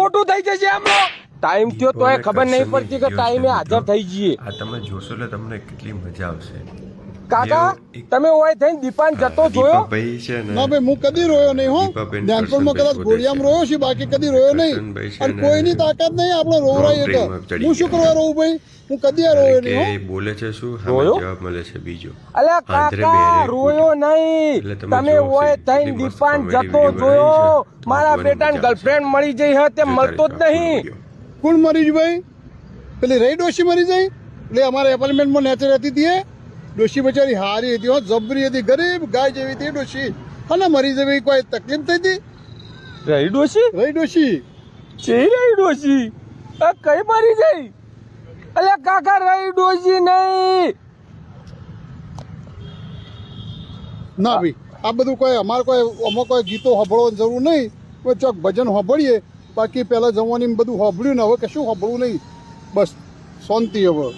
ખોટું થઈ જશે આમનો. ટાઈમ થયો તો ખબર નહીં પડતી કે ટાઈમે હાજર થઈ જઈએ. આ તમે જોશો એટલે તમને કેટલી મજા આવશે. કાકા તમે ઓય થઈને દીપાન જતો જોયો? ભાઈ છે ને ના ભાઈ હું કદી રોયો નહીં હો. નાનપણમાં કદાચ ગોળિયામાં રોયો છે બાકી કદી રોયો નહીં. અને કોઈની તાકાત નહીં આપણો રોવરાય એક. હું શું કરવા રોવું ભાઈ? હું કદી આ રોયો નહીં એ બોલે છે શું? રોયો? જવાબ મળે છે બીજો. અલ્યા આંધ્રે કાકા રોયો નહીં. તમે તમે ઓય થઈને દીપાન જતો જોયો. મારા બેટાને ગર્લફ્રેન્ડ મળી જઈ હે તે મળતો જ નહીં. કોણ મરી ગયું ભાઈ? પેલી રહી ડોશી મરી જાય એટલે અમારા એપોઇન્ટમેન્ટમાં નેચર રહેતી હતી એ ડોશી બચારી હારી હતી હો જબરી હતી ગરીબ ગાય જેવી હતી ડોશી. અને મરી જવી કોઈ તકલીફ થઈ હતી? રહી ડોશી? રહી ડોશી. છે રહી ડોશી? આ કઈ મારી જઈ અલે કાકા રહી ડોશી નહીં. ના ભાઈ આ બધું કોઈ અમારે કોઈ અમુક કોઈ ગીતો સાંભળવાની જરૂર નહીં. કોઈ ચોક ભજન સાંભળીએ બાકી પહેલાં જમવાની બધું સાંભળ્યું ને હવે કશું સાંભળવું નહીં. બસ શાંતિ હવે.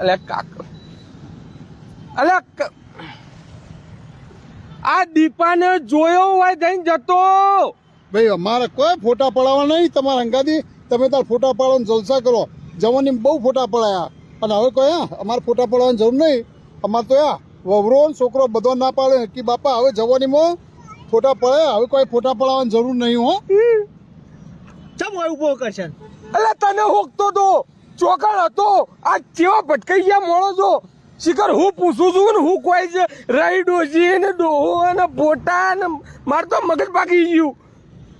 અલ્યા કાકા અલ્યા આ દીપાને જોયો હોય જઈને જતો. ભાઈ અમારે કોઈ ફોટા પડાવવા નહીં. તમારા હંગાથી તમે તાર ફોટા પાડવાનો જલસા કરો. જવાની બહુ ફોટા પડાયા. અને હવે કોઈ અમારે ફોટા પડાવવાની જરૂર નહીં. અમારે તો યા વવરો છોકરો બધો ના પાડે. કે બાપા હવે જવાની મો ફોટા પડે હવે કોઈ ફોટા પડાવવાની જરૂર નહીં હો. ચમ હોય ઊભો કરશે? અલ્યા તને હોકતો તો ચોકડ હતો. આ કેવા ભટકાઈ ગયા મોણો છો શિખર હું પૂછું છું ને હું કોઈ છે રહી ડોજી ને ડોહો ને ફોટા ને માર તો મગજ પાકી ગયું.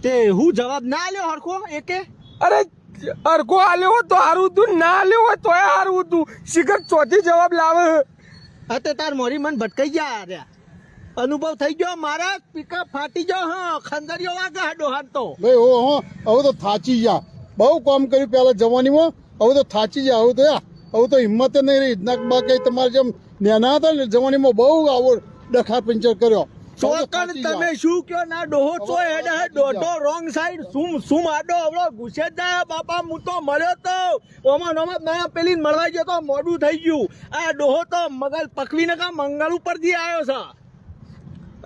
તે હું જવાબ ના આલ્યો હરખો? એકે? અરે હરખો આલ્યો હોત તો હારું તું ના આલ્યો હોય તોય હારું હતું. શિખર ચોથી જવાબ લાવે. હા તે તાર મોરી મન ભટકાઈ ગયા અરે અનુભવ થઈ ગયો મારા પિકઅપ ફાટી ગયો હા ખંદરીઓ વાગે હાડો હાડતો ભાઈ હો હો હવે તો થાચી ગયા. બહુ કામ કર્યું પેલા જવાનીમાં હવે તો થાચી ગયા હવે તો યા. હવે તો હિંમત નહીં રહી. નક બાકી તમારે જેમ નેના હતા ને જવાનીમાં બહુ આવો ડખા પંચર કર્યો. ગયા. તમે શું કયો ના ડોહો છો હેડ હે ડોટો રોંગ સાઈડ સુમ સુમ આડો આવડો ઘુસે જ બાપા હું તો મળ્યો તો. ઓમાં નોમાં નયા પેલી મળવા ગયો તો મોડું થઈ ગયું. આ ડોહો તો મગલ પકવીને કા મંગળ ઉપરથી આવ્યો છે?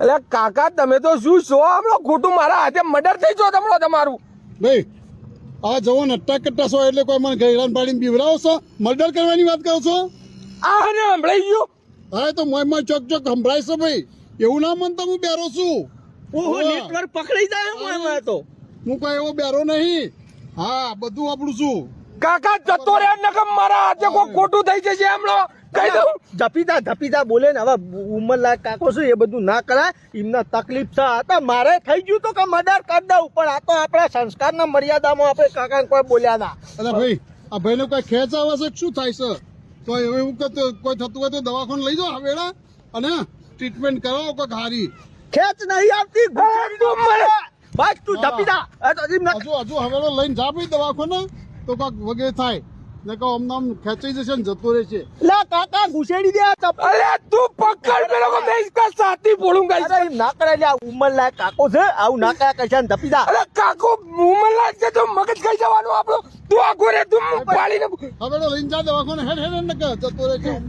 એટલે કાકા તમે તો શું છો? હમણાં ખોટું મારા હાથે મર્ડર થઈ જો તમણો તમારું. ભાઈ આ જવાન અટ્ટા કટ્ટા છો એટલે કોઈ મને ગૈરાન પાડીને બીવરાવો છો મર્ડર કરવાની વાત કરો છો? આ હને સંભળાઈ ગયું? અરે તો મોય મોય ચોક ચોક સંભળાય છે ભાઈ. એવું ના મનતા હું બેરો છું. ઓહો. નેટવર્ક પકડાઈ જાય મોય મોય તો. હું કોઈ એવો બેરો નહીં. હા બધું આપણું છું. કાકા જતો રે નકમ મારા હાથે કોઈ ખોટું થઈ જશે હમણાં. કહી દઉં? ધપીતા ધપીતા બોલે ને હવે ઉંમર લાયક કાકો છે એ બધું ના કરાય. એમને તકલીફ છે. હતા મારે થઈ ગયું તો કે મદદ કરી દઉં પણ આ તો આપણા સંસ્કારના મર્યાદામાં આપણે કાકા કોઈ બોલ્યા ના. અરે ભાઈ આ ભાઈને કોઈ ખેંચ આવે છે શું થાય છે? તો એવું કે કોઈ થતું હોય તો દવાખાને લઈ જાઓ વેળા અને ટ્રીટમેન્ટ કરાવો કોઈક હારી. ખેંચ નહીં આવતી તું મને બસ તું ધપીતા હજુ હજુ હવે લઈને જા ભાઈ દવાખાને તો કોઈક વગેરે થાય. ને કે આમ જશે ને જતો રહેશે. લે કાકા ઘુસેડી દે અરે તું પકડ પેલો કો મેં ઇસકા સાથી ના કરે લે ઉમર લાયક કાકો છે આવું ના કરે કરશે ધપી દા. અરે કાકો ઉમર લાયક છે તો મગજ ખાઈ જવાનો આપણો. તું આખો રે તો લઈને જા દવાખો ને હેડ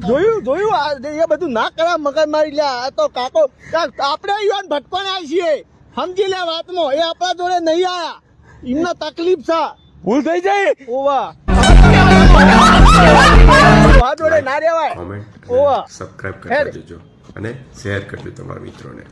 જોયું જોયું આ એ બધું ના કરા મગજ મારી લ્યા આ તો કાકો આપણે યોન ભટપણ આવી છીએ. સમજી લે વાતમાં એ આપણા જોડે નહીં આયા. એમના તકલીફ છે. ભૂલ થઈ જાય. ઓવા. ના રેવાય કોમેન્ટ સબસ્ક્રાઇબ કરી દેજો અને શેર કરજો તમારા મિત્રોને.